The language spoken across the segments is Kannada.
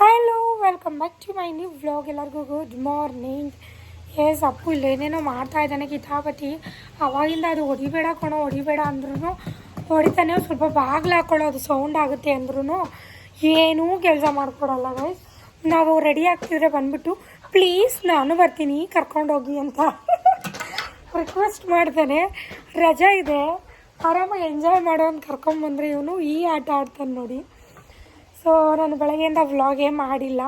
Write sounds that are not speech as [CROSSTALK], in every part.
Hello welcome back to my new vlog ಎಲ್ಲರಿಗೂ ಗುಡ್ ಮಾರ್ನಿಂಗ್ ಎಸ್ ಅಪ್ಪು ಇಲ್ಲೇನೇನೋ ಮಾಡ್ತಾ ಇದ್ದಾನೆ ಕಿತಾಪತಿ. ಅವಾಗಿಂದ ಅದು ಹೊಡಿಬೇಡ ಕಣೋ, ಹೊಡಿಬೇಡ ಅಂದ್ರೂ ಹೊಡಿತಾನೆ. ಸ್ವಲ್ಪ ಬಾಗ್ಲು ಹಾಕೊಳ್ಳೋದು ಸೌಂಡ್ ಆಗುತ್ತೆ ಅಂದ್ರೂ ಏನೂ ಕೆಲಸ ಮಾಡ್ಕೊಡಲ್ಲ ಗೈಸ್ ನಾವು ರೆಡಿ ಆಗ್ತಿದ್ರೆ ಬಂದ್ಬಿಟ್ಟು ಪ್ಲೀಸ್ ನಾನು ಬರ್ತೀನಿ ಕರ್ಕೊಂಡೋಗಿ ಅಂತ. [LAUGHS] ರಿಕ್ವೆಸ್ಟ್ ಮಾಡ್ತಾನೆ. ರಜಾ ಇದೆ. ಆರಾಮಾಗಿ ಎಂಜಾಯ್ ಮಾಡೋ ಅಂತ ಕರ್ಕೊಂಬಂದ್ರೆ ಇವನು ಈ ಆಟ ಆಡ್ತಾನೆ ನೋಡಿ. ಸೊ ನಾನು ಬೆಳಗ್ಗೆಯಿಂದ ವ್ಲಾಗೇ ಮಾಡಿಲ್ಲ.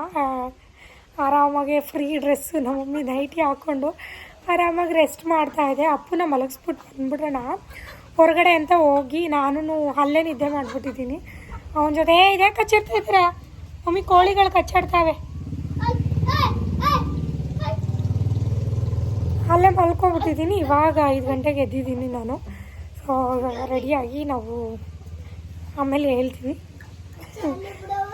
ಆರಾಮಾಗೆ ಫ್ರೀ ಡ್ರೆಸ್ಸು ನಮ್ಮ ಮಮ್ಮಿ ನೈಟಿ ಹಾಕ್ಕೊಂಡು ಆರಾಮಾಗಿ ರೆಸ್ಟ್ ಮಾಡ್ತಾ ಇದ್ದೆ ಅಪ್ಪನ ಮಲಗಿಸ್ಬಿಟ್ಟು ಬಂದ್ಬಿಡೋಣ ಹೊರಗಡೆ ಅಂತ ಹೋಗಿ ನಾನು ಅಲ್ಲೇ ನಿದ್ದೆ ಮಾಡಿಬಿಟ್ಟಿದ್ದೀನಿ. ಅವನ ಜೊತೆ "ಏ, ಇದೇ ಕಚ್ಚಿರ್ತಾ ಇದ್ದೀರಾ? ಮಮ್ಮಿ ಕೋಳಿಗಳು ಕಚ್ಚಾಡ್ತಾವೆ. ಅಲ್ಲೇ ಮಲ್ಕೊಂಡ್ಬಿಟ್ಟಿದ್ದೀನಿ. ಇವಾಗ ಐದು ಗಂಟೆಗೆ ಎದ್ದಿದ್ದೀನಿ ನಾನು. ಸೊ ಇವಾಗ ರೆಡಿಯಾಗಿ ನಾವು ಆಮೇಲೆ ಹೇಳ್ತೀವಿ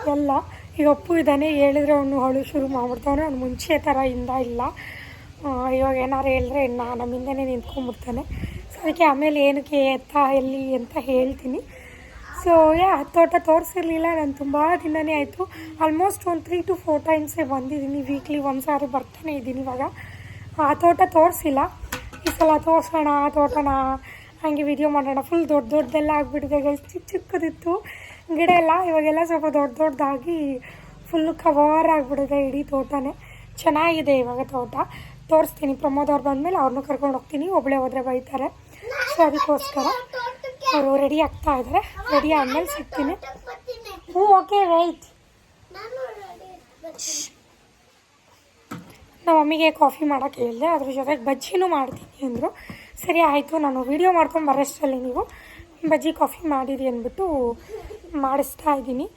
ಎಲ್ಲ. ಈಗ ಅಪ್ಪು ಇದ್ದಾನೆ, ಹೇಳಿದ್ರೆ ಅವನು ಅವಳು ಶುರು ಮಾಡ್ಬಿಡ್ತಾನೆ. ಅವ್ನು ಮುಂಚೆ ಥರ ಇಂದ ಇಲ್ಲ. ಇವಾಗ ಏನಾರು ಹೇಳಿದ್ರೆ ಇನ್ನು ನಮ್ಮಿಂದನೇ ನಿಂತ್ಕೊಂಡ್ಬಿಡ್ತಾನೆ. ಸೊ ಅದಕ್ಕೆ ಆಮೇಲೆ ಏನಕ್ಕೆ ಎತ್ತ, ಎಲ್ಲಿ ಅಂತ ಹೇಳ್ತೀನಿ. ಸೊ ಯಾ, ತೋಟ ತೋರಿಸಿರ್ಲಿಲ್ಲ. ನಾನು ತುಂಬ ದಿನವೇ ಆಯಿತು. ಆಲ್ಮೋಸ್ಟ್ ಒಂದು ತ್ರೀ ಟು ಫೋರ್ ಟೈಮ್ಸೇ ಬಂದಿದ್ದೀನಿ. ವೀಕ್ಲಿ ಒಂದು ಸಾರಿ ಬರ್ತಾನೆ ಇದ್ದೀನಿ ಇವಾಗ. ಆ, ತೋಟ ತೋರಿಸಿಲ್ಲ. ಈ ಸಲ ತೋರಿಸೋಣ ತೋಟನ ಹಾಗೆ ವಿಡಿಯೋ ಮಾಡೋಣ. ಫುಲ್ ದೊಡ್ಡ ದೊಡ್ಡದೆಲ್ಲ ಆಗಿಬಿಟ್ಟಿದೆ ಚಿಕ್ಕ ಚಿಕ್ಕದಿತ್ತು. ಗಿಡ ಎಲ್ಲ ಇವಾಗೆಲ್ಲ ಸ್ವಲ್ಪ ದೊಡ್ಡ ದೊಡ್ಡದಾಗಿ ಫುಲ್ ಕವರ್ ಆಗಿಬಿಟ್ಟಿದೆ ಇಡೀ ತೋಟನೇ. ಚೆನ್ನಾಗಿದೆ ಇವಾಗ ತೋಟ. ತೋರಿಸ್ತೀನಿ. ಪ್ರಮೋದ್ ಅವ್ರು ಬಂದಮೇಲೆ ಅವ್ರನ್ನೂ ಕರ್ಕೊಂಡು ಹೋಗ್ತೀನಿ. ಒಬ್ಬಳೇ ಹೋದರೆ ಬೈತಾರೆ. ಸೊ ಅದಕ್ಕೋಸ್ಕರ ಅವರು ರೆಡಿ ಆಗ್ತಾ ಇದ್ದಾರೆ ರೆಡಿ ಆದಮೇಲೆ ಸಿಗ್ತೀನಿ. ಹ್ಞೂ ಓಕೆ ರೈಟ್ ನಮ್ಮ ಮಮ್ಮಿಗೆ ಕಾಫಿ ಮಾಡೋಕ್ಕೆ ಹೇಳಿದೆ. ಅದ್ರ ಜೊತೆಗೆ ಬಜ್ಜಿನೂ ಮಾಡ್ತೀನಿ ಅಂದರು. ಸರಿ, ಆಯಿತು. ನಾನು ವೀಡಿಯೋ ಮಾಡ್ಕೊಂಡು ಬರೋಷ್ಟರಲ್ಲಿ ನೀವು ಬಜ್ಜಿ ಕಾಫಿ ಮಾಡಿರಿ ಅಂದ್ಬಿಟ್ಟು ಮಾಡಿಸ್ತಾ ಇದ್ದೀನಿ.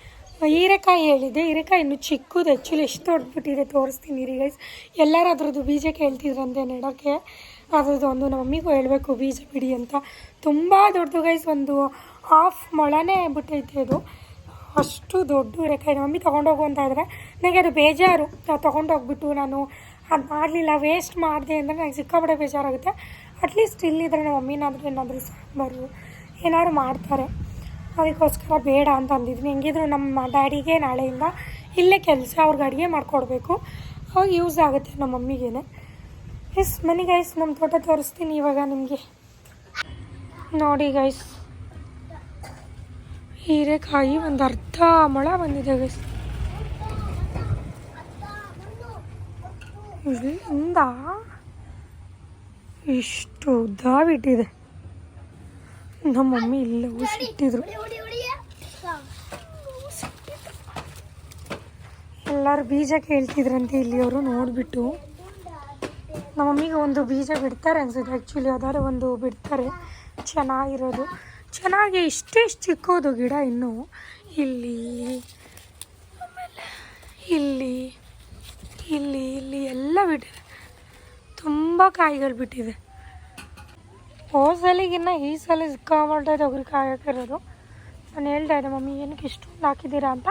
ಹೀರೆಕಾಯಿ ಹೇಳಿದೆ ಹೀರೆಕಾಯಿ ಇನ್ನೂ ಚಿಕ್ಕದು ಆ್ಯಕ್ಚುಲಿ ಎಷ್ಟು ದೊಡ್ಡಬಿಟ್ಟಿದೆ ತೋರಿಸ್ತೀನಿ ರೀ ಗೈಸ್ ಎಲ್ಲರೂ ಅದ್ರದ್ದು ಬೀಜ ಕೇಳ್ತಿದ್ರಂತೆ ನೆಡೋಕ್ಕೆ. ಅದ್ರದ್ದು ಒಂದು ನಮ್ಮ ಮಮ್ಮಿಗೂ ಹೇಳಬೇಕು, ಬೀಜ ಬಿಡಿ ಅಂತ. ತುಂಬ ದೊಡ್ಡದು ಗೈಸ್ ಒಂದು ಹಾಫ್ ಮೊಳನೇ ಬಿಟ್ಟೈತೆ ಅದು. ಅಷ್ಟು ದೊಡ್ಡ ಹೀರೆಕಾಯಿ. ನಮ್ಮ ಮಮ್ಮಿ ತೊಗೊಂಡೋಗು ಅಂತ ಇದ್ರೆ ನನಗೆ ಅದು ಬೇಜಾರು. ತೊಗೊಂಡೋಗ್ಬಿಟ್ಟು ನಾನು ಅದು ಮಾಡಲಿಲ್ಲ ವೇಸ್ಟ್ ಮಾಡಿದೆ ಅಂದರೆ ನನಗೆ ಸಿಕ್ಕಾಪಟ್ಟೆ ಬೇಜಾರಾಗುತ್ತೆ. ಅಟ್ಲೀಸ್ಟ್ ಇಲ್ಲಿದ್ರೆ ನಮ್ಮ ಮಮ್ಮಿನಾದರೂ ಏನಾದರೂ ಸಾಂಬಾರು ಏನಾದ್ರು ಮಾಡ್ತಾರೆ. ಅದಕ್ಕೋಸ್ಕರ ಬೇಡ ಅಂತ ಅಂದಿದ್ವಿ. ಹೆಂಗಿದ್ರು ನಮ್ಮ ಡ್ಯಾಡಿಗೆ ನಾಳೆಯಿಂದ ಇಲ್ಲೇ ಕೆಲಸ ಅವ್ರಿಗೆ ಅಡುಗೆ ಮಾಡಿಕೊಡ್ಬೇಕು. ಅವಾಗ ಯೂಸ್ ಆಗುತ್ತೆ ನಮ್ಮ ಮಮ್ಮಿಗೇನೆ. ಎಸ್ ಮನೆ ಗೈಸ್ ನಮ್ಮ ತೋಟ ತೋರಿಸ್ತೀನಿ ಇವಾಗ ನಿಮಗೆ. ನೋಡಿ ಗೈಸ್ ಹೀರೆಕಾಯಿ ಒಂದು ಅರ್ಧ ಮೊಳ ಬಂದಿದೆ ಗೈಸ್ ಇಲ್ಲಿಂದ ಇಷ್ಟು ಉದ್ದ ಬಿಟ್ಟಿದೆ. ನಮ್ಮ ಮಮ್ಮಿ ಇಲ್ಲವೂ ಸಿಟ್ಟಿದ್ರು ಎಲ್ಲರೂ ಬೀಜ ಕೇಳ್ತಿದ್ರಂತೆ ಇಲ್ಲಿಯವರು ನೋಡಿಬಿಟ್ಟು. ನಮ್ಮ ಮಮ್ಮಿಗೆ ಒಂದು ಬೀಜ ಬಿಡ್ತಾರೆ ಅನ್ಸುತ್ತೆ. ಆ್ಯಕ್ಚುಲಿ ಅದಾದ್ರೆ ಒಂದು ಬಿಡ್ತಾರೆ. ಚೆನ್ನಾಗಿರೋದು. ಚೆನ್ನಾಗಿ ಇಷ್ಟೇ ಚಿಕ್ಕೋದು ಗಿಡ ಇನ್ನೂ. ಇಲ್ಲಿ ಇಲ್ಲಿ ಇಲ್ಲಿ ಇಲ್ಲಿ ಎಲ್ಲ ಬಿಟ್ಟಿದೆ. ತುಂಬ ಕಾಯಿಗಳು ಬಿಟ್ಟಿದೆ. ಹೋದ ಸಲಿಗಿನ್ನ ಈ ಸಲ ಸಿಕ್ಕಾಮಟ್ಟ ತೊಗರಿ ಕಾಯಕ್ಕಿರೋದು ನಾನು ಹೇಳ್ತಾ ಇದ್ದೆ ಮಮ್ಮಿ, ಏನಕ್ಕೆ ಇಷ್ಟೊಂದು ಹಾಕಿದ್ದೀರಾ ಅಂತ?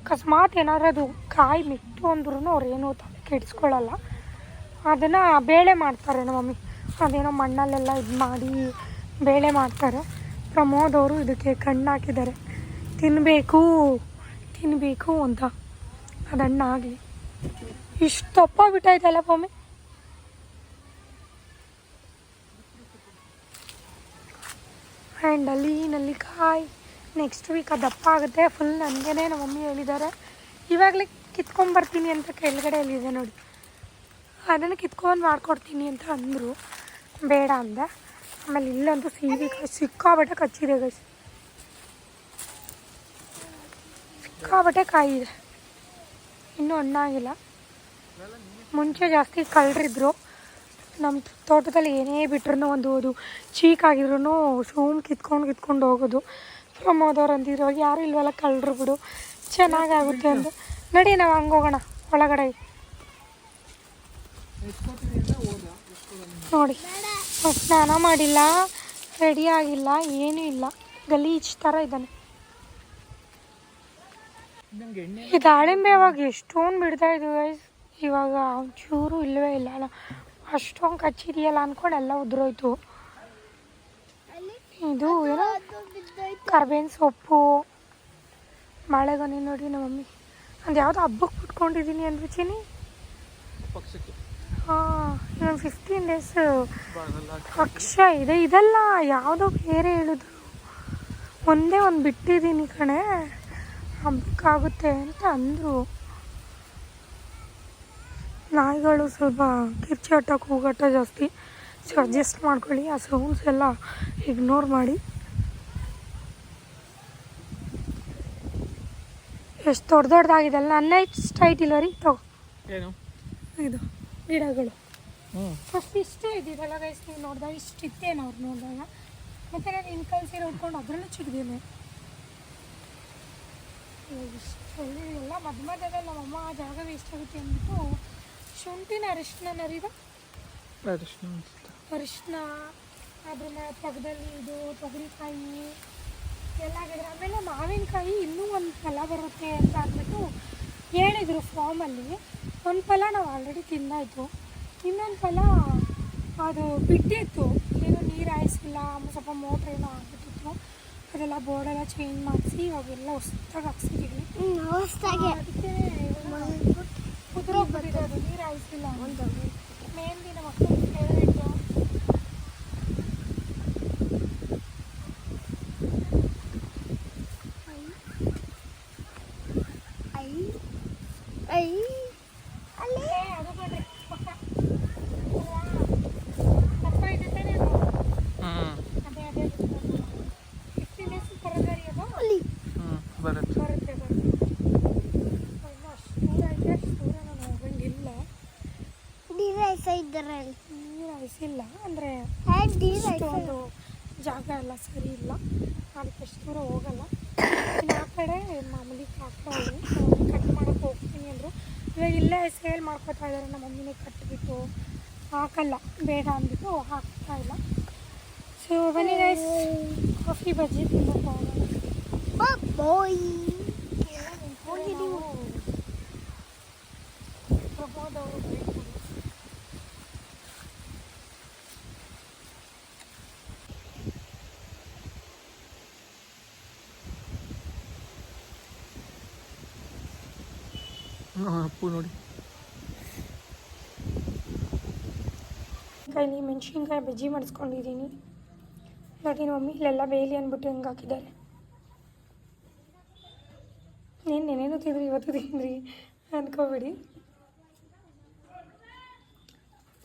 ಅಕಸ್ಮಾತ್ ಏನಾದರೂ ಅದು ಕಾಯಿ ಮಿಟ್ಟು ಅಂದ್ರೂ ಅವ್ರು ಏನೂ ತಲೆ ಕೆಡಿಸ್ಕೊಳ್ಳಲ್ಲ ಅದನ್ನು ಬೇಳೆ ಮಾಡ್ತಾರೆ ನಮ್ಮ ಮಮ್ಮಿ. ಅದೇನೋ ಮಣ್ಣಲ್ಲೆಲ್ಲ ಇದು ಮಾಡಿ ಬೇಳೆ ಮಾಡ್ತಾರೆ. ಪ್ರಮೋದ್ ಅವರು ಇದಕ್ಕೆ ಕಣ್ಣು ಹಾಕಿದ್ದಾರೆ. ತಿನ್ನಬೇಕು ತಿನ್ನಬೇಕು ಅಂತ. ಅದಣ್ಣ ಆಗಲಿ ಇಷ್ಟು ದಪ್ಪ ಬಿಟ್ಟೈತಲ್ಲ ಮಮ್ಮಿ. ಆ್ಯಂಡ್ ಅಲ್ಲಿ ನಲ್ಲಿಕಾಯಿ ನೆಕ್ಸ್ಟ್ ವೀಕ್ ಅದು ದಪ್ಪ ಆಗುತ್ತೆ. ಫುಲ್ ನನಗೇ ನಮ್ಮ ಮಮ್ಮಿ ಹೇಳಿದ್ದಾರೆ ಇವಾಗಲೇ ಕಿತ್ಕೊಂಡ್ಬರ್ತೀನಿ ಅಂತ ಕೆಳಗಡೆ ಅಲ್ಲಿದೆ ನೋಡಿ. ಅದನ್ನು ಕಿತ್ಕೊಂಡು ಮಾಡ್ಕೊಡ್ತೀನಿ ಅಂತ ಅಂದರು. ಬೇಡ ಅಂದೆ. ಆಮೇಲೆ ಇಲ್ಲಂತೂ ಸೀಬೆಕಾಯಿ ಸಿಕ್ಕಾಬಟ್ಟೆ ಕಚ್ಚಿದೆ ಗೈಸ್ ಸಿಕ್ಕಾಬಟ್ಟೆ ಕಾಯಿ ಇದೆ ಇನ್ನೂ ಹಣ್ಣಾಗಿಲ್ಲ ಮುಂಚೆ ಜಾಸ್ತಿ ಕಳ್ಳರಿದ್ರು ನಮ್ಮ ತೋಟದಲ್ಲಿ ಏನೇ ಬಿಟ್ರೂ ಒಂದು ಅದು ಚೀಕಾಗಿದ್ರೂ ಸುಮ್ ಕಿತ್ಕೊಂಡು ಕಿತ್ಕೊಂಡು ಹೋಗೋದು. ಪ್ರಮೋದವ್ರು ಅಂದಿರೋ ಯಾರು ಇಲ್ವಲ್ಲ ಕಳ್ಳರು ಬಿಡು. ಚೆನ್ನಾಗಾಗುತ್ತೆ ಅಂತ ನಡಿ ನಾವು ಹಂಗೆ ಹೋಗೋಣ ಒಳಗಡೆ. ನೋಡಿ ಸ್ನಾನ ಮಾಡಿಲ್ಲ ರೆಡಿ ಆಗಿಲ್ಲ ಏನೂ ಇಲ್ಲ. ಗಲೀಜ್ ಥರ ಇದ್ದಾನೆ. ಈ ದಾಳಿಂಬೆ ಅವಾಗ ಎಷ್ಟೊಂದು ಬಿಡ್ತಾ ಇದ್ವು ಇವಾಗ ಒಂಚೂರು ಇಲ್ಲವೇ ಇಲ್ಲ ಅಲ್ಲ. ಅಷ್ಟೊಂದು ಕಚ್ಚಿದೆಯಲ್ಲ ಅಂದ್ಕೊಂಡು ಎಲ್ಲ ಉದುರೋಯ್ತು. ಇದು ಏನೋ ಕರ್ಬೇವಿನ ಸೊಪ್ಪು ಬಾಳೆಗೊನೆ ನೋಡಿ ನಮ್ಮ ಮಮ್ಮಿ. ಅದು ಯಾವುದೋ ಹಬ್ಬಕ್ಕೆ ಬಿಟ್ಕೊಂಡಿದ್ದೀನಿ ಅನ್ಬಿಚ್ಚಿನಿ ಪಕ್ಷಕ್ಕೆ. ಹಾಂ ಇನ್ನೊಂದು ಫಿಫ್ಟೀನ್ ಡೇಸ್ ಪಕ್ಷ ಇದೆ ಇದೆಲ್ಲ ಯಾವುದೋ ಬೇರೆ ಹೇಳಿದ್ರು ಒಂದೇ ಒಂದು ಬಿಟ್ಟಿದ್ದೀನಿ ಕಣೆ. ಹಬ್ಬಕ್ಕಾಗುತ್ತೆ ಅಂತ ಅಂದರು. ನಾಯಿಗಳು ಸ್ವಲ್ಪ ಕಿರ್ಚಾಟ ಕೂಗಾಟ ಜಾಸ್ತಿ. ಸೊ ಅಡ್ಜಸ್ಟ್ ಮಾಡ್ಕೊಳ್ಳಿ. ಆ ಸೌಂಡ್ಸ್ ಎಲ್ಲ ಇಗ್ನೋರ್ ಮಾಡಿ. ಎಷ್ಟು ದೊಡ್ಡ ದೊಡ್ಡದಾಗಿದೆಲ್ಲ ನನ್ನ ಇಷ್ಟು ಹೈಟ್ ಇಲ್ಲ ರೀ? ತಗೋ. ಏನು? ಇದು ಗಿಡಗಳು. ಫಸ್ಟ್ ಇಷ್ಟೇ ಇದ್ದಿದ್ದಲ್ಲ ಗೈಸ್ ನೀವು ನೋಡಿದಾಗ ಇಷ್ಟು ಇತ್ತೇನು ಅವ್ರು ನೋಡಿದಾಗ. ಮತ್ತು ನಾನು ಇನ್ನು ಕಲ್ಸಿರೋ ಉಟ್ಕೊಂಡು ಅದರಲ್ಲೂ ಇಷ್ಟು ಎಲ್ಲ ಮಧ್ಯ ಮಧ್ಯದಲ್ಲಿ ನಮ್ಮಮ್ಮ ಆ ಜಾಗ ವೇಸ್ಟ್ ಆಗುತ್ತೆ ಅಂದ್ಬಿಟ್ಟು ಶುಂಠಿನ ಅರಿಶಿನ ನರಿದ ಅರಿಶಿನ ಅನ್ಸುತ್ತೆ. ಅರಿಶಿನ ಅದ್ರ ಮೇಲೆ ಪಕ್ಕದಲ್ಲಿ ಇದು ತೊಗರಿಕಾಯಿ ಎಲ್ಲ ಆಗಿದ್ರೆ ಆಮೇಲೆ ಮಾವಿನಕಾಯಿ ಇನ್ನೂ ಒಂದು ಫಲ ಬರುತ್ತೆ ಅಂತ ಅಂದ್ಬಿಟ್ಟು ಹೇಳಿದರು ಫಾರ್ಮಲ್ಲಿ. ಒಂದು ಫಲ ನಾವು ಆಲ್ರೆಡಿ ತಿಂದಾಯಿತು. ಇನ್ನೊಂದು ಫಲ ಅದು ಬಿಟ್ಟಿತ್ತು. ಏನು ನೀರು ಹಾಯಿಸಿಲ್ಲ ಸ್ವಲ್ಪ ಮೋಟ್ರ್ ಏನೋ ಆಗ್ಬಿಟ್ಟಿತ್ತು. ಅದೆಲ್ಲ ಬೋರ್ಡೆಲ್ಲ ಚೇಂಜ್ ಮಾಡಿಸಿ ಇವಾಗೆಲ್ಲ ಹೊಸ್ದಾಗಿ ಹಾಕ್ಸಿದ್ದೀವಿ ಹೊಸ್ದಾಗೆ ಅದಕ್ಕೆ ಕುದುರೋಗ್ಬಿಟ್ಟಿದೆ ಅದು ನೀರು ಹಾಯಿಸಿಲ್ಲ ಮೇನ್ಲಿ ನಮ್ಮ ಅಕ್ಕನ ಫೇವ್ರೇಟು ಐ ಐ ಅಲ್ಲಿ ಏ, ಅದು ಬಿಡ್ರಿ ಪಕ್ಕ ಅಲ್ವಾ? ದಪ್ಪ ಇದೆ ತಾನೇ ಅದು? ಹ್ಞೂ ಅದೇ ಅದೇ ಫಿಫ್ಟೀನ್ ಡೇಸ್ ತರಕಾರಿ ಅದು ಅಲ್ಲಿ ಹ್ಞೂ ಬರುತ್ತೆ ಬರುತ್ತೆ ಬರುತ್ತೆ ಅಯ್ಯೋ, ಅಷ್ಟು ದೂರ ಐತೆ ಅಷ್ಟು ದೂರ ನಾನು ಹೋಗಂಗಿಲ್ಲ ಡಿರೈಸ ಇದ್ದರಲ್ಲಿ ನೀರು ಹಾಯಿಸಿಲ್ಲ ಅಂದರೆ ಜಾಗ ಎಲ್ಲ ಸರಿ ಇಲ್ಲ. ಅದಕ್ಕೆ ಅಷ್ಟು ದೂರ ಹೋಗಲ್ಲ. ಆ ಕಡೆ ಮಾಮೂಲಿ ಕಾಕ್ತಾವು ಕಟ್ ಮಾಡೋಕೆ ಹೋಗ್ತೀನಿ ಅಂದರು. ಇವಾಗ ಇಲ್ಲೇ ಸೇಲ್ ಮಾಡ್ಕೊತಾ ಇದ್ದಾರೆ ನಮ್ಮ ಮಮ್ಮಿನೇ ಕಟ್ಬಿಟ್ಟು ಹಾಕಲ್ಲ ಬೇಡ ಅಂದ್ಬಿಟ್ಟು ಹಾಕ್ತಾ ಇಲ್ಲ. ಸೊ ಬನ್ನಿ ಗೈಸ್ ಕಾಫಿ ಬಜ್ಜಿ ತಿನ್ನೋಕೆ ಹೋಗೋಣ ಬಾಯ್ ಹೋಗಿ ನೀವು ಪ್ರಮೋದ್ ಅವರು ಬೇಕು. ಹಾಂ ಅಪ್ಪು ನೋಡಿ. ಕೈಲಿ ಮೆಣಸಿನ್ಕಾಯಿ ಬಜ್ಜಿ ಮಾಡಿಸ್ಕೊಂಡಿದ್ದೀನಿ. ನೋಡಿ ಮಮ್ಮಿ, ಇಲ್ಲೆಲ್ಲ ಬೇಲಿ ಅಂದ್ಬಿಟ್ಟು ಹೆಂಗೆ ಹಾಕಿದ್ದಾರೆ. ನೀನು ನೆನೇನು ತಿಂದ್ರಿ, ಇವತ್ತು ತಿಂದ್ರಿ? ಅನ್ಕೋಬೇಡಿ.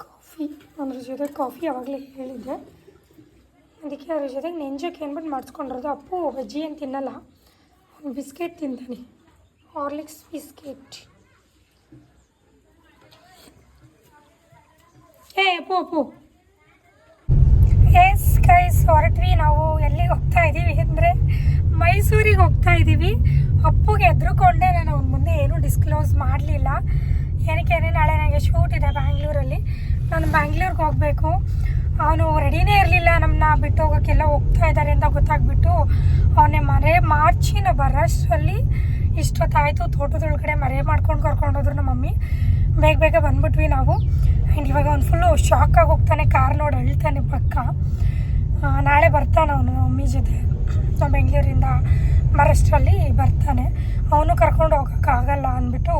ಕಾಫಿ, ಅದ್ರ ಜೊತೆ ಕಾಫಿ ಯಾವಾಗಲೇ ಹೇಳಿದ್ದೆ. ಅದಕ್ಕೆ ಅದ್ರ ಜೊತೆಗೆ ನೆಂಜಕ್ಕೆ ಏನ್ಬಿಟ್ಟು ಮಾಡಿಸ್ಕೊಂಡಿರೋದು, ಅಪ್ಪು ಬಜ್ಜಿ ಏನು ತಿನ್ನಲ್ಲ. ಬಿಸ್ಕೆಟ್ ತಿಂತಾನೆ. Horlicks biscuit. ಏ, ಪೂ ಅಪ್ಪು ಎಸ್ ಕೈಸ್ ಹೊರಟ್ವಿ. ನಾವು ಎಲ್ಲಿಗೆ ಹೋಗ್ತಾ ಇದ್ದೀವಿ ಅಂದರೆ ಮೈಸೂರಿಗೆ ಹೋಗ್ತಾ ಇದ್ದೀವಿ ಅಪ್ಪುಗೆ ಎದ್ರುಕೊಂಡೆ ನಾನು ಅವ್ನ ಮುಂದೆ ಏನೂ ಡಿಸ್ಕ್ಲೋಸ್ ಮಾಡಲಿಲ್ಲ. ಏನಕ್ಕೆ ನಾಳೆ ನನಗೆ ಶೂಟ್ ಇದೆ ಬ್ಯಾಂಗ್ಳೂರಲ್ಲಿ ನಾನು ಬ್ಯಾಂಗ್ಳೂರ್ಗೆ ಹೋಗಬೇಕು. ಅವನು ರೆಡಿನೇ ಇರಲಿಲ್ಲ ನಮ್ಮನ್ನ ಬಿಟ್ಟು ಹೋಗೋಕ್ಕೆಲ್ಲ ಹೋಗ್ತಾ ಇದ್ದಾರೆ ಅಂತ ಗೊತ್ತಾಗ್ಬಿಟ್ಟು ಅವನೇ ಮರೆ, ಮಾರ್ಚಿನ ಬರೋಷ್ಟರಲ್ಲಿ ಇಷ್ಟೊತ್ತಾಯಿತು ತೋಟದೊಳಗಡೆ ಮರೆ ಮಾಡ್ಕೊಂಡು ಕರ್ಕೊಂಡೋದ್ರು ನಮ್ಮ ಮಮ್ಮಿ. ಬೇಗ ಬೇಗ ಬಂದ್ಬಿಟ್ವಿ ನಾವು. ಆ್ಯಂಡ್ ಇವಾಗ ಅವ್ನು ಫುಲ್ಲು ಶಾಕಾಗಿ ಹೋಗ್ತಾನೆ ಕಾರ್ ನೋಡಿ ಅಳ್ತಾನೆ ಪಕ್ಕ. ನಾಳೆ ಬರ್ತಾನೆ ಅವನು ಮಮ್ಮಿ ಜೊತೆ. ನಮ್ಮ ಬೆಂಗಳೂರಿಂದ ಮಹಾರಾಷ್ಟ್ರಲ್ಲಿ ಬರ್ತಾನೆ. ಅವನು ಕರ್ಕೊಂಡು ಹೋಗೋಕ್ಕಾಗಲ್ಲ ಅಂದ್ಬಿಟ್ಟು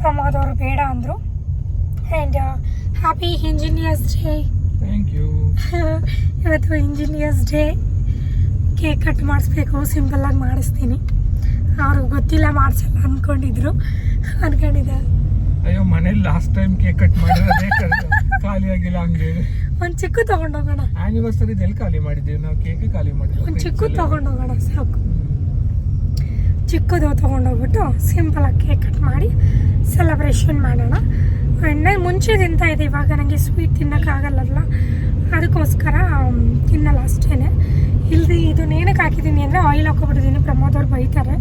ಪ್ರಮೋದ್ ಅವರು ಬೇಡ ಅಂದರು. ಆ್ಯಂಡ್ ಹ್ಯಾಪಿ ಇಂಜಿನಿಯರ್ಸ್ ಡೇ ಇವತ್ತು ಇಂಜಿನಿಯರ್ಸ್ ಡೇ ಕೇಕ್ ಕಟ್ ಮಾಡಿಸ್ಬೇಕು ಸಿಂಪಲ್ಲಾಗಿ ಮಾಡಿಸ್ತೀನಿ. ಅವ್ರಿಗೆ ಗೊತ್ತಿಲ್ಲ ಮಾಡಿಸಲ್ಲ ಅಂದ್ಕೊಂಡಿದ್ರು ಅಂದ್ಕೊಂಡಿದ್ದೆ ಅಯ್ಯೋ ಮನೇಲಿ ಲಾಸ್ಟ್ ಟೈಮ್ ಕೇಕ್ ಕಟ್ ಮಾಡಿದ್ರೆ ಖಾಲಿ ಆಗಿಲ್ಲ ಹಂಗೆ. ಒಂದು ಚಿಕ್ಕು ತಗೊಂಡೋಗೋಣ. ಆನಿವರ್ಸರಿ ಎಲ್ಲಿ ಖಾಲಿ ಮಾಡಿದ್ದೀವಿ. ನಾವು ಕೇಕ್ ಖಾಲಿ ಮಾಡಿದ್ವಿ. ಒಂದು ಚಿಕ್ಕು ತಗೊಂಡೋಗೋಣ ಸಾಕು. ಚಿಕ್ಕದು ಸಿಂಪಲ್ ಆಗಿ ಕೇಕ್ ಕಟ್ ಮಾಡಿ ಸೆಲೆಬ್ರೇಷನ್ ಮಾಡೋಣ. ಎಣ್ಣೆ ಮುಂಚೆ ತಿಂತಾ ಇದೆ ಇವಾಗ ನನಗೆ ಸ್ವೀಟ್ ತಿನ್ನೋಕ್ಕಾಗಲ್ಲಲ್ಲ ಅದಕ್ಕೋಸ್ಕರ ಮ್, ತಿನ್ನಲ್ಲ ಅಷ್ಟೇ ಇಲ್ರಿ ಇದು ಏನಕ್ಕೆ ಹಾಕಿದ್ದೀನಿ ಅಂದರೆ ಆಯಿಲ್ ಹಾಕೊಬಿಟ್ಟಿದ್ದೀನಿ ಪ್ರಮೋದವ್ರು ಬೈತಾರೆ.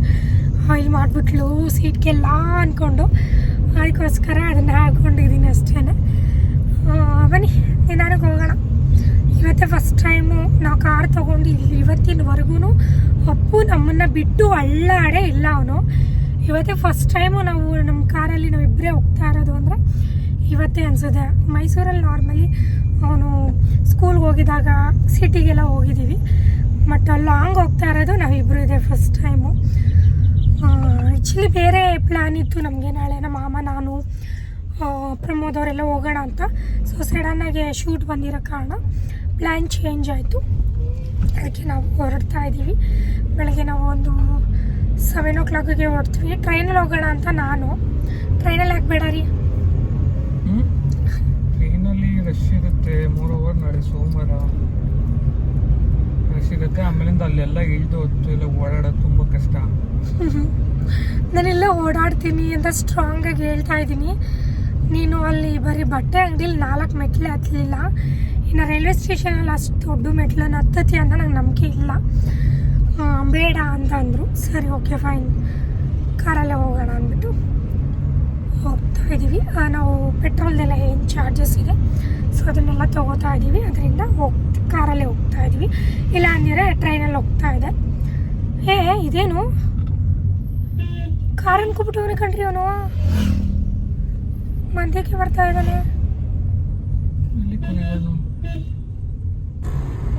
ಆಯಿಲ್ ಮಾಡಿಬಿಟ್ಲು ಸೀಟ್ಗೆಲ್ಲ ಅಂದ್ಕೊಂಡು ಅದಕ್ಕೋಸ್ಕರ ಅದನ್ನು ಹಾಕ್ಕೊಂಡಿದ್ದೀನಿ ಅಷ್ಟೇ ಬನ್ನಿ ನಿಧಾನಕ್ಕೆ ಹೋಗೋಣ. ಇವತ್ತೇ ಫಸ್ಟ್ ಟೈಮು ನಾವು ಕಾರ್ ತೊಗೊಂಡು ಇವತ್ತಿನವರೆಗೂ ಅಪ್ಪು ನಮ್ಮನ್ನು ಬಿಟ್ಟು ಅಳ್ಳಾಡೇ ಇಲ್ಲ ಅವನು. ಇವತ್ತೇ ಫಸ್ಟ್ ಟೈಮು ನಾವು ನಮ್ಮ ಕಾರಲ್ಲಿ ನಾವಿಬ್ಬರೇ ಹೋಗ್ತಾ ಇರೋದು ಅಂದರೆ ಇವತ್ತೇ ಅನಿಸುತ್ತೆ. ಮೈಸೂರಲ್ಲಿ ನಾರ್ಮಲಿ ಅವನು ಸ್ಕೂಲ್ಗೆ ಹೋಗಿದಾಗ ಸಿಟಿಗೆಲ್ಲ ಹೋಗಿದ್ದೀವಿ. ಬಟ್ ಲಾಂಗ್ ಹೋಗ್ತಾ ಇರೋದು ನಾವಿಬ್ಬರು ಇದೆ ಫಸ್ಟ್ ಟೈಮು ಆ್ಯಕ್ಚುಲಿ ಬೇರೆ ಪ್ಲ್ಯಾನ್ ಇತ್ತು ನಮಗೆ ನಾಳೆ ನಮ್ಮ ಮಾಮ, ನಾನು ಪ್ರಮೋದ್ ಅವರೆಲ್ಲ ಹೋಗೋಣ ಅಂತ. ಸೊ ಸಡನ್ನಾಗಿ ಶೂಟ್ ಬಂದಿರೋ ಕಾರಣ ಪ್ಲ್ಯಾನ್ ಚೇಂಜ್ ಆಯಿತು. ಅದಕ್ಕೆ ನಾವು ಹೊರಡ್ತಾ ಇದ್ದೀವಿ. ಬೆಳಗ್ಗೆ ನಾವು ಒಂದು ಸೆವೆನ್ ಓ ಕ್ಲಾಕಿಗೆ ಹೊರಡ್ತೀವಿ. ಟ್ರೈನಲ್ಲಿ ಹೋಗೋಣ ಅಂತ ನಾನು. ಟ್ರೈನಲ್ಲಿ ಹಾಕ್ಬೇಡ ರೀ? ಟ್ರೈನಲ್ಲಿ ರಶ್ ಇರುತ್ತೆ. ಮೂರು ಓವರ್ ನಾಳೆ ಸೋಮವಾರ. ಇರುತ್ತೆ ಆಮೇಲಿಂದ ಅಲ್ಲೆಲ್ಲ ಇಳಿದು ಎಲ್ಲ ಓಡಾಡೋದು ತುಂಬ ಕಷ್ಟ. [LAUGHS] ನಾನೆಲ್ಲ ಓಡಾಡ್ತೀನಿ ಅಂತ ಸ್ಟ್ರಾಂಗ್ ಆಗಿ ಹೇಳ್ತಾ ಇದ್ದೀನಿ. ನೀನು ಅಲ್ಲಿ ಬರೀ ಬಟ್ಟೆ ಅಂಗಡಿಲಿ ನಾಲ್ಕು ಮೆಟ್ಲು ಹತ್ತಲಿಲ್ಲ ಇನ್ನು ರೈಲ್ವೆ ಸ್ಟೇಷನಲ್ಲಿ ಅಷ್ಟು ದೊಡ್ಡ ಮೆಟ್ಲನ್ನು ಹತ್ತತಿ ಅಂತ ನಂಗೆ ನಂಬಿಕೆ ಇಲ್ಲ. ಬೇಡ ಅಂತ ಅಂದರು. ಸರಿ ಓಕೆ ಫೈನ್ ಕಾರಲ್ಲೇ ಹೋಗೋಣ ಅಂದ್ಬಿಟ್ಟು ಹೋಗ್ತಾ ಇದ್ದೀವಿ. ನಾವು ಪೆಟ್ರೋಲ್ದೆಲ್ಲ ಏನು ಚಾರ್ಜಸ್ ಇದೆ, ಸೊ ಅದನ್ನೆಲ್ಲ ತೊಗೋತಾ ಇದ್ದೀವಿ. ಅದರಿಂದ ಹೋಗ್ ಕಾರಲ್ಲೇ ಹೋಗ್ತಾ ಇದ್ದೀವಿ ಇಲ್ಲ ಅಂದರೆ ಟ್ರೈನಲ್ಲಿ ಹೋಗ್ತಾ ಇದೆ ಏ ಇದೇನು? ಕಾರ್ ಅನ್ಕೊಬಿಟ್ಟವನೇ ಕಣ್ರಿ ಅವನು? ಮಧ್ಯಕ್ಕೆ ಬರ್ತಾ ಇದ್ದಾನೆ.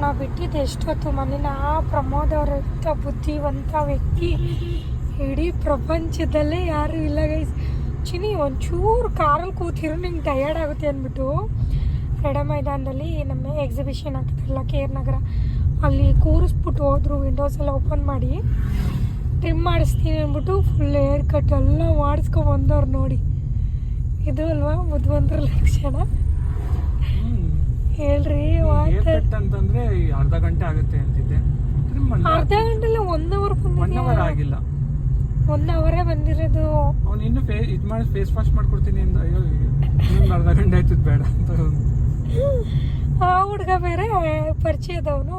ನಾವು ಬಿಟ್ಟಿದ್ದು ಎಷ್ಟೊತ್ತು ಮನೇನ ಪ್ರಮೋದ್ ಅವ್ರ ಬುದ್ಧಿವಂತ ವ್ಯಕ್ತಿ. ಇಡೀ ಪ್ರಪಂಚದಲ್ಲೇ ಯಾರು ಇಲ್ಲ ಗೈಸ್ ಚಿನಿ ಒಂಚೂರು ಕಾರಲ್ಲಿ ಕೂತಿರು ನಿಂಗೆ ಟಯರ್ಡ್ ಆಗುತ್ತೆ ಅಂದ್ಬಿಟ್ಟು. ಎಡ ಮೈದಾನದಲ್ಲಿ ನಮ್ಮ ಎಕ್ಸಿಬಿಷನ್ ಹಾಕಿದ್ರಲ್ಲ ಕೆ ಆರ್ ನಗರ. ಅಲ್ಲಿ ಕೂರಿಸ್ಬಿಟ್ಟು ಹೋದ್ರು ವಿಂಡೋಸ್ ಎಲ್ಲ ಓಪನ್ ಮಾಡಿ. ಟ್ರಿಮ್ ಮಾಡಿಸ್ತೀನಿ ಅಂದ್ಬಿಟ್ಟು ಫುಲ್ ಹೇರ್ ಕಟ್ ಎಲ್ಲ ಮಾಡಿಸ್ಕೊ ಬಂದವ್ರು ನೋಡಿ. ಇದು ಅಲ್ವಾ ಬುದ್ಧಿವಂತರ ಲಕ್ಷಣ? ಹೇಳ್ರಿ ಅಂತಂದ್ರೆ ಅರ್ಧ ಗಂಟೆ ಆಗುತ್ತೆ ಅಂತಿದ್ದೆ. ಅರ್ಧ ಗಂಟೆಲ್ಲ ಒನ್ ಅವರ್ ಒನ್ ಅವರ್ ಆಗಿಲ್ಲ. ಒನ್ ಅವರೇ ಬಂದಿರೋದು. ಅವ್ನು ಇನ್ನು ಫೇ ಇದು ಮಾಡಿ ಫೇಸ್ ವಾಶ್ ಮಾಡ್ಕೊಡ್ತೀನಿ ಅಂತ ಅಯ್ಯೋ ಇನ್ನೊಂದು ಅರ್ಧ ಗಂಟೆ ಆಯ್ತದ ಬೇಡ ಅಂತ. ಆ ಹುಡುಗ ಬೇರೆ ಪರಿಚಯದವನು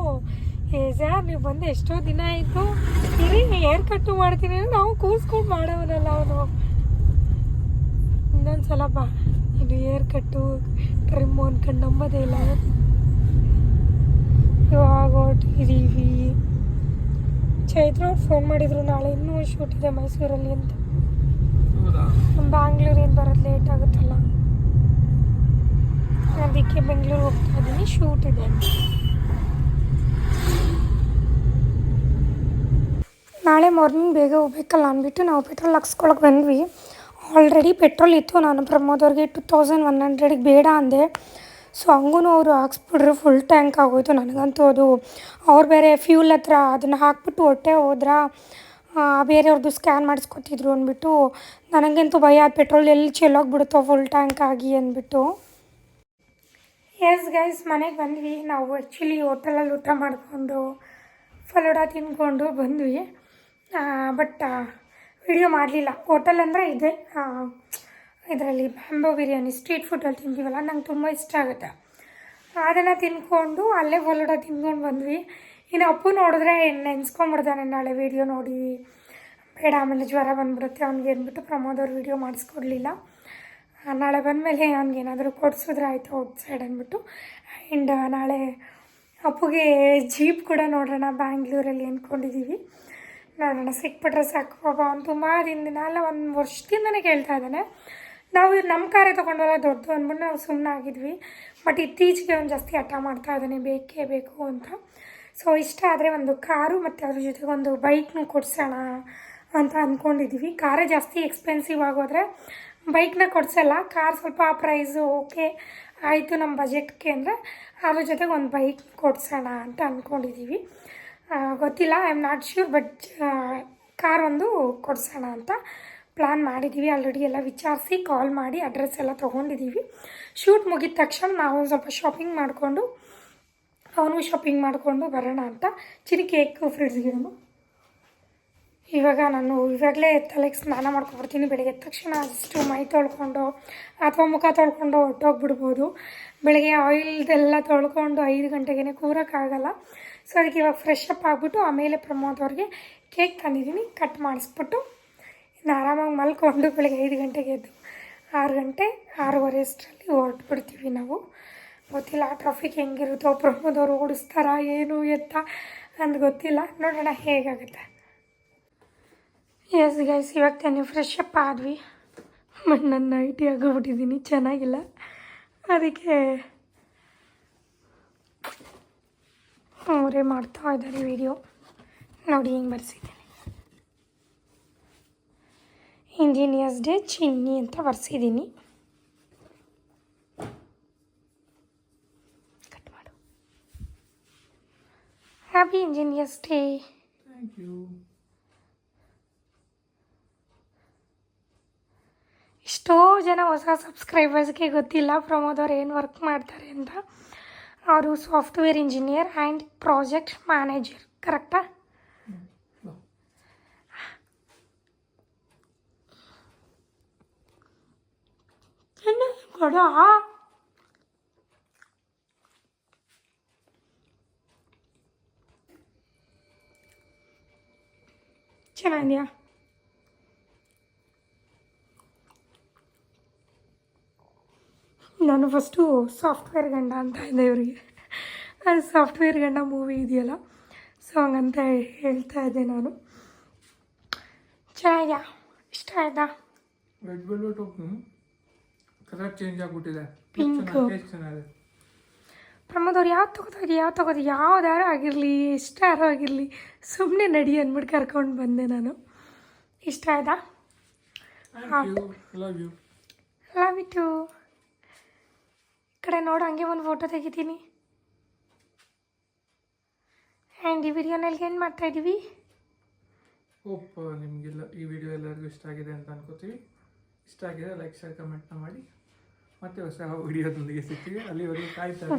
ಏ ಸರ್ ನೀವು ಬಂದು ಎಷ್ಟೋ ದಿನ ಆಯಿತು. ಇರಿ ಏರ್ ಕಟ್ಟು ಮಾಡ್ತೀನಿ ನಾವು ಕೂಸ್ಕೊಂಡು ಮಾಡೋವನಲ್ಲ ಅವನು. ಇನ್ನೊಂದ್ಸಲ ಬಾ. ಇದು ಏರ್ ಕಟ್ಟು ಟ್ರಿಮ್ ಅನ್ಕೊಂಡು ನಂಬೋದೇ ಇಲ್ಲ. ಇವಾಗ ಹೊರಟಿದ್ದೀವಿ ಚೈತ್ರ ಅವ್ರು ಫೋನ್ ಮಾಡಿದ್ರು ನಾಳೆ ಇನ್ನೂ ಶೂಟ್ ಇದೆ ಮೈಸೂರಲ್ಲಿ ಅಂತ. ಬ್ಯಾಂಗ್ಳೂರಿಂದ ಬರೋದು ಲೇಟ್ ಆಗುತ್ತಲ್ಲ. ಅದಕ್ಕೆ ಬೆಂಗಳೂರು ಹೋಗ್ತಾ ಇದ್ದೀನಿ. ಶೂಟ್ ಇದೆ ನಾಳೆ ಮಾರ್ನಿಂಗ್ ಬೇಗ ಹೋಗ್ಬೇಕಲ್ಲ ಅಂದ್ಬಿಟ್ಟು ನಾವು ಪೆಟ್ರೋಲ್ ಹಾಕ್ಸ್ಕೊಳಕ್ಕೆ ಬಂದ್ವಿ. ಆಲ್ರೆಡಿ ಪೆಟ್ರೋಲ್ ಇತ್ತು. ನಾನು ಪ್ರಮೋದ್ ಅವ್ರಿಗೆ ಟು ತೌಸಂಡ್ ಒನ್ ಹಂಡ್ರೆಡಿಗೆ ಬೇಡ ಅಂದೆ. ಸೊ ಹಂಗೂ ಅವರು ಹಾಕ್ಸ್ಬಿಟ್ರು. ಫುಲ್ ಟ್ಯಾಂಕ್ ಆಗೋಯ್ತು ನನಗಂತೂ ಅದು. ಅವ್ರು ಬೇರೆ ಫ್ಯೂಲ್ ಹತ್ರ ಅದನ್ನು ಹಾಕ್ಬಿಟ್ಟು ಹೊಟ್ಟೆ ಹೋದ್ರ ಬೇರೆಯವ್ರದ್ದು ಸ್ಕ್ಯಾನ್ ಮಾಡಿಸ್ಕೊತಿದ್ರು ಅಂದ್ಬಿಟ್ಟು, ನನಗಂತೂ ಭಯ. ಪೆಟ್ರೋಲ್ ಎಲ್ಲಿ ಚೆಲ್ಲೋಗ್ಬಿಡುತ್ತೋ ಫುಲ್ ಟ್ಯಾಂಕ್ ಆಗಿ ಅಂದ್ಬಿಟ್ಟು. ಎಸ್ ಗೈಸ್ ಮನೆಗೆ ಬಂದ್ವಿ. ನಾವು ಆ್ಯಕ್ಚುಲಿ ಹೋಟೆಲಲ್ಲಿ ಊಟ ಮಾಡಿಕೊಂಡು ಫಲೋಡ ತಿಂದ್ಕೊಂಡು ಬಂದ್ವಿ. ಬಟ್ ವಿಡಿಯೋ ಮಾಡಲಿಲ್ಲ. ಹೋಟೆಲ್ ಅಂದರೆ ಇದೆ. ಇದರಲ್ಲಿ ಬ್ಯಾಂಬೋ ಬಿರಿಯಾನಿ ಸ್ಟ್ರೀಟ್ ಫುಡ್ಡಲ್ಲಿ ತಿಂತೀವಲ್ಲ, ನಂಗೆ ತುಂಬ ಇಷ್ಟ ಆಗುತ್ತೆ. ಅದನ್ನು ತಿಂದ್ಕೊಂಡು ಅಲ್ಲೇ ಫಲೂಡ ತಿಂದ್ಕೊಂಡು ಬಂದ್ವಿ. ಇನ್ನು ಅಪ್ಪು ನೋಡಿದ್ರೆ ನೆನ್ಸ್ಕೊಂಬಿಡ್ತಾನೆ ನಾಳೆ ವೀಡಿಯೋ ನೋಡಿ. ಬೇಡ, ಆಮೇಲೆ ಜ್ವರ ಬಂದ್ಬಿಡುತ್ತೆ, ಅವ್ನಿಗೆ ಅಂದ್ಬಿಟ್ಟು ಪ್ರಮೋದ್ ಅವ್ರು ವೀಡಿಯೋ ಮಾಡಿಸ್ಕೊಡ್ಲಿಲ್ಲ. ನಾಳೆ ಬಂದಮೇಲೆ ಅವ್ನಿಗೇನಾದರೂ ಕೊಡಿಸಿದ್ರೆ ಆಯಿತು ಔಟ್ಸೈಡ್ ಅಂದ್ಬಿಟ್ಟು. ಆ್ಯಂಡ್ ನಾಳೆ ಅಪ್ಪುಗೆ ಜೀಪ್ ಕೂಡ ನೋಡೋಣ ಬ್ಯಾಂಗ್ಳೂರಲ್ಲಿ ಅಂದ್ಕೊಂಡಿದ್ದೀವಿ ನೋಡೋಣ, ಸಿಕ್ಬಿಟ್ರೆ ಸಾಕು. ಪಾಪ ಅವ್ನು ತುಂಬ ದಿನದಿಂದ, ಅಲ್ಲ, ಒಂದು ವರ್ಷದಿಂದನೇ ಕೇಳ್ತಾ ಇದ್ದಾನೆ. ನಾವು ನಮ್ಮ ಕಾರೇ ತೊಗೊಂಡಲ್ಲ ದೊಡ್ಡದು ಅಂದ್ಬಿಟ್ಟು ನಾವು ಸುಮ್ಮನೆ ಆಗಿದ್ವಿ. ಬಟ್ ಇತ್ತೀಚೆಗೆ ಅವ್ನು ಜಾಸ್ತಿ ಹಠ ಮಾಡ್ತಾ ಇದ್ದಾನೆ, ಬೇಕೇ ಬೇಕು ಅಂತ. ಸೊ ಇಷ್ಟ ಆದರೆ ಒಂದು ಕಾರು ಮತ್ತು ಅದ್ರ ಜೊತೆಗೆ ಒಂದು ಬೈಕ್ನು ಕೊಡ್ಸೋಣ ಅಂತ ಅಂದ್ಕೊಂಡಿದ್ದೀವಿ ಕಾರೇ ಜಾಸ್ತಿ ಎಕ್ಸ್ಪೆನ್ಸಿವ್ ಆಗೋದ್ರೆ ಬೈಕ್ನ ಕೊಡಿಸಲ್ಲ ಕಾರ್ ಸ್ವಲ್ಪ ಪ್ರೈಸು ಓಕೆ ಆಯಿತು ನಮ್ಮ ಬಜೆಟ್ಗೆ ಅಂದರೆ ಅದ್ರ ಜೊತೆಗೆ ಒಂದು ಬೈಕ್ ಕೊಡ್ಸೋಣ ಅಂತ ಅಂದ್ಕೊಂಡಿದ್ದೀವಿ ಗೊತ್ತಿಲ್ಲ I am not sure but car ಒಂದು ಕೊಡ್ಸೋಣ ಅಂತ ಪ್ಲ್ಯಾನ್ ಮಾಡಿದ್ದೀವಿ ಆಲ್ರೆಡಿ ಎಲ್ಲ ವಿಚಾರಿಸಿ ಕಾಲ್ ಮಾಡಿ ಅಡ್ರೆಸ್ ಎಲ್ಲ ತೊಗೊಂಡಿದ್ದೀವಿ ಶೂಟ್ ಮುಗಿದ ತಕ್ಷಣ ನಾವು ಸ್ವಲ್ಪ ಶಾಪಿಂಗ್ ಮಾಡಿಕೊಂಡು, ಅವನು ಶಾಪಿಂಗ್ ಮಾಡಿಕೊಂಡು ಬರೋಣ ಅಂತ. ಚಿರಿ ಕೇಕ್ ಫ್ರಿಡ್ಜ್ಗಿಡೋನು ಇವಾಗ ನಾನು ಇವಾಗಲೇ ತಲೆಗೆ ಸ್ನಾನ ಮಾಡ್ಕೊಬಿಡ್ತೀನಿ ಬೆಳಗ್ಗೆ. ತಕ್ಷಣ ಅಷ್ಟು ಮೈ ತೊಳ್ಕೊಂಡು ಅಥವಾ ಮುಖ ತೊಳ್ಕೊಂಡು ಹೊಟ್ಟೋಗ್ಬಿಡ್ಬೋದು ಬೆಳಗ್ಗೆ ಆಯಿಲ್ದೆಲ್ಲ ತೊಳ್ಕೊಂಡು ಐದು ಗಂಟೆಗೆ ಕೂರೋಕ್ಕಾಗಲ್ಲ ಸೊ ಅದಕ್ಕೆ ಇವಾಗ ಫ್ರೆಶ್ ಅಪ್ ಆಗಿಬಿಟ್ಟು ಆಮೇಲೆ ಪ್ರಮೋದ್ ಅವ್ರಿಗೆ ಕೇಕ್ ತಂದಿದ್ದೀನಿ. ಕಟ್ ಮಾಡಿಸ್ಬಿಟ್ಟು ಇನ್ನು ಆರಾಮಾಗಿ ಮಲ್ಕೊಂಡು ಬೆಳಗ್ಗೆ ಐದು ಗಂಟೆಗೆ ಎದ್ದು ಆರು ಗಂಟೆ ಆರೂವರೆ ಅಷ್ಟರಲ್ಲಿ ಹೊರಟ್ಬಿಡ್ತೀವಿ ನಾವು. ಗೊತ್ತಿಲ್ಲ ಟ್ರಾಫಿಕ್ ಹೆಂಗಿರುತ್ತೋ ಪ್ರಮೋದವ್ರು ಓಡಿಸ್ತಾರಾ, ಏನು ಎತ್ತ ಅಂತ ಗೊತ್ತಿಲ್ಲ. ನೋಡೋಣ ಹೇಗಾಗುತ್ತೆ. ಎಸ್ ಗೈಸ್ ಇವಾಗ ತಾನೇ ಫ್ರೆಶ್ ಅಪ್ ಆದ್ವಿ. ಬಟ್ ನಾನು ನೈಟಿ ಆಗೋಗ್ಬಿಟ್ಟಿದ್ದೀನಿ ಚೆನ್ನಾಗಿಲ್ಲ. ಅದಕ್ಕೆ ಅವರೇ ಮಾಡ್ತಾ ಇದ್ದಾರೆ ವಿಡಿಯೋ ನೋಡಿ, ಹಿಂಗೆ ಬರ್ಸಿದ್ದೀನಿ. ಇಂಜಿನಿಯರ್ಸ್ ಡೇ ಚಿನ್ನಿ ಅಂತ ಬರ್ಸಿದ್ದೀನಿ. ಕಟ್ ಮಾಡು. Happy engineers day thank you ಎಷ್ಟೋ ಜನ ಹೊಸ ಸಬ್ಸ್ಕ್ರೈಬರ್ಸ್ಗೆ ಗೊತ್ತಿಲ್ಲ ಪ್ರಮೋದ್ ಅವ್ರು ಏನು ವರ್ಕ್ ಮಾಡ್ತಾರೆ ಅಂತ. ಅವರು software engineer and project manager ಕರೆಕ್ಟಾ ಕೊಡ? ಚೆನ್ನಾಗಿದೆಯಾ? ನಾನು ಫಸ್ಟು ಸಾಫ್ಟ್ವೇರ್ ಗಂಡ ಅಂತ ಇದ್ದೆ ಇವರಿಗೆ. ಅದು ಸಾಫ್ಟ್ವೇರ್ ಗಂಡ ಮೂವಿ ಇದೆಯಲ್ಲ ಸೊ ಹಂಗಂತ ಹೇಳ್ತಾ ಇದ್ದೆ ನಾನು. ಚೆನ್ನಾಗ್ಯಾ ಇಷ್ಟ ಆಯ್ತಾ? ರೆಡ್ ವೆಲ್ವೆಟ್ ಕಲರ್ ಚೇಂಜ್ ಆಗ್ಬಿಟ್ಟಿದೆ. ಪಿಂಕ್ ಪ್ರಮೋದ್ ಅವ್ರು ಯಾವ್ದು ತಗೋತಾ ಇದ್ದೀವಿ ಯಾವ್ದು ತಗೋದು ಯಾವ್ದಾರು ಆಗಿರಲಿ ಎಷ್ಟಾರು ಆಗಿರಲಿ ಸುಮ್ಮನೆ ನಡಿ ಅಂದ್ಬಿಟ್ಟು ಕರ್ಕೊಂಡು ಬಂದೆ ನಾನು. ಇಷ್ಟ ಆಯ್ತಾ? ಲವ್ ಯು ಲವ್ ಯು ಈ ಕಡೆ ನೋಡು ಹಂಗೆ ಒಂದು ಫೋಟೋ ತೆಗಿತೀನಿ. ಆ್ಯಂಡ್ ಈ ವಿಡಿಯೋನಲ್ಲಿ ಏನು ಮಾಡ್ತಾ ಇದ್ದೀವಿ ಹೋಪ್ ನಿಮಗೆಲ್ಲ ಈ ವಿಡಿಯೋ ಎಲ್ಲರಿಗೂ ಇಷ್ಟ ಆಗಿದೆ ಅಂತ ಅನ್ಕೋತೀವಿ. ಇಷ್ಟ ಆಗಿದೆ ಲೈಕ್ ಶೇರ್ ಕಮೆಂಟ್ನ ಮಾಡಿ. ಮತ್ತೆ ಹೊಸ ವಿಡಿಯೋದೊಂದಿಗೆ ಸಿಗ್ತೀವಿ. ಅಲ್ಲಿವರೆಗೂ ಕಾಯ್ತಾ ಇರಿ.